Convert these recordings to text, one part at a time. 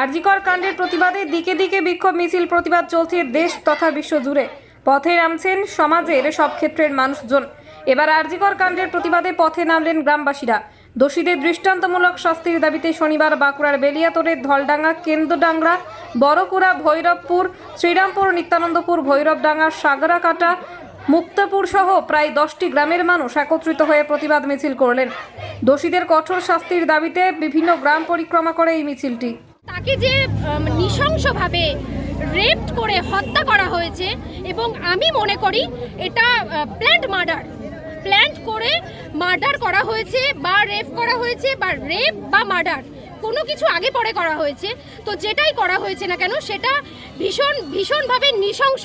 আরজিকর কাণ্ডের প্রতিবাদে দিকে দিকে বিক্ষোভ মিছিল প্রতিবাদ চলছে দেশ তথা বিশ্ব জুড়ে। পথে নামছেন সমাজের সব ক্ষেত্রের মানুষজন। এবার আরজিকর কাণ্ডের প্রতিবাদে পথে নামলেন গ্রামবাসীরা। দোষীদের দৃষ্টান্তমূলক শাস্তির দাবিতে শনিবার বাঁকুড়ার বেলিয়াতোড়ের ধলডাঙ্গা কেন্দ্রডাংরা বড়কুড়া, ভৈরবপুর, শ্রীরামপুর, নিত্যানন্দপুর, ভৈরবডাঙ্গা, সাগরাকাটা মুক্তাপুর সহ প্রায় দশটি গ্রামের মানুষ একত্রিত হয়ে প্রতিবাদ মিছিল করলেন। দোষীদের কঠোর শাস্তির দাবিতে বিভিন্ন গ্রাম পরিক্রমা করে এই মিছিলটি। তাকে যে নৃশংসভাবে রেপ করে হত্যা করা হয়েছে এবং আমি মনে করি এটা প্ল্যান্ট মার্ডার প্ল্যান্ট করে মার্ডার করা হয়েছে বা রেপ করা হয়েছে বা রেপ বা মার্ডার কোনো কিছু আগে পরে করা হয়েছে। তো যেটাই করা হয়েছে না কেন, সেটা ভীষণ, ভীষণভাবে নৃশংস।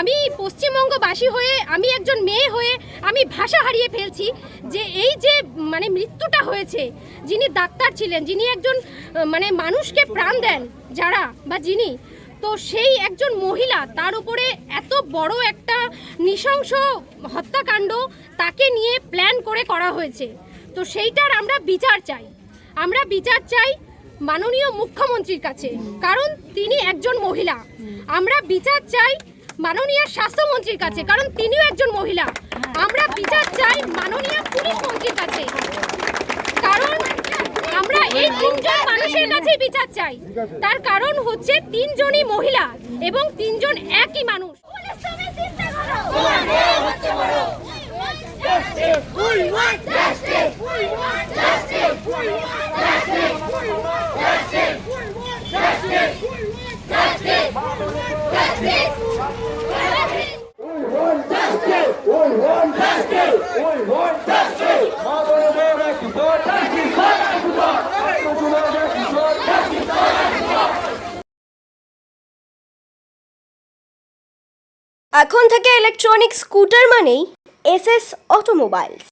আমি পশ্চিমবঙ্গবাসী হয়ে, আমি একজন মেয়ে হয়ে, আমি ভাষা হারিয়ে ফেলছি যে এই যে মানে মৃত্যুটা হয়েছে, যিনি ডাক্তার ছিলেন, যিনি একজন মানে মানুষকে প্রাণ দেন, যারা বা যিনি, তো সেই একজন মহিলা, তার উপরে এত বড় একটা নৃশংস হত্যাকাণ্ড তাকে নিয়ে প্ল্যান করে করা হয়েছে। তো সেইটার আমরা বিচার চাই। আমরা বিচার চাই মাননীয় মুখ্যমন্ত্রীর কাছে, কারণ তিনি একজন মহিলা। আমরা বিচার চাই মাননীয় স্বাস্থ্যমন্ত্রীর কাছে, কারণ তিনিও একজন মহিলা। আমরা বিচার চাই মাননীয় পুলিশ মন্ত্রীর কাছে, কারণ আমরা এই তিনজন মানুষের কাছে বিচার চাই। তার কারণ হচ্ছে তিনজনই মহিলা এবং তিনজন একই মানুষ। এখন থেকে ইলেকট্রনিক স্কুটার মানেই এস এস অটোমোবাইলস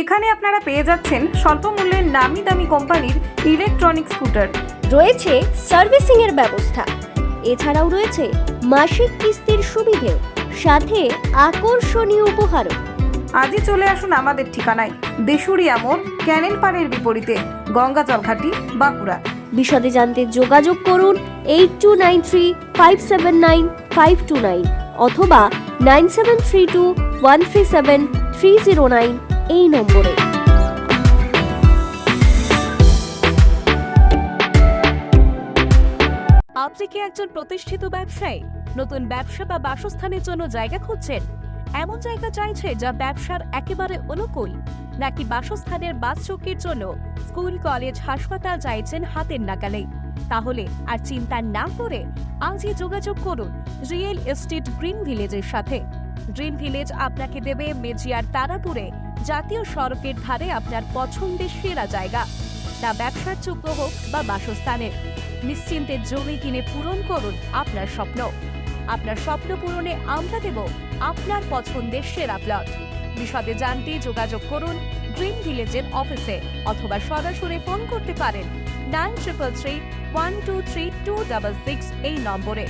এখানে আপনারা পেয়ে যাচ্ছেন স্বল্প মূল্যের নামি দামি কোম্পানির ইলেকট্রনিক স্কুটার রয়েছে সার্ভিসিং এর ব্যবস্থা। এছাড়াও রয়েছে মাসিক কিস্তির সুবিধেও সাথে আকর্ষণীয় উপহারও। আজই চলে আসুন আমাদের ঠিকানায় দেশুরিয়া মোড় ক্যানেল পাড়ের বিপরীতে গঙ্গাজল ঘাটি বাঁকুড়া। বিশদে জানতে যোগাযোগ করুন eight two nine three five seven nine five two nine অথবা nine seven three two one three seven three zero nine. এই নম্বরে। আপনি কি একজন প্রতিষ্ঠিত ব্যবসায়ী। নতুন ব্যবসা বা বাসস্থানের জন্য জায়গা খুঁজছেন। এমন জায়গা চাইছে যা ব্যবসার একেবারে অনুকূল। নাকি বাসস্থানের বাস চৌকির জন্য স্কুল, কলেজ, হাসপাতাল চাইছেন হাতের নাগালে? তাহলে আর চিন্তা না করে আজই যোগাযোগ করুন রিয়েল এস্টেট গ্রিন ভিলেজের সাথে। গ্রিন ভিলেজ আপনাকে দেবে মেজিয়ার তারাপুরে, জাতীয় সড়কের ধারে আপনার পছন্দের সেরা জায়গা। তা ব্যবসার যোগ্য হোক বা বাসস্থানের, নিশ্চিন্তে জমি কিনে পূরণ করুন আপনার স্বপ্ন। আপনার স্বপ্ন পূরণে আমরা দেব আপনার পছন্দের সেরা প্লট। বিশদে জানতে যোগাযোগ করুন ড্রিম ভিলেজের অফিসে অথবা সরাসরি ফোন করতে পারেন nine triple three one two three two double six এই নম্বরে।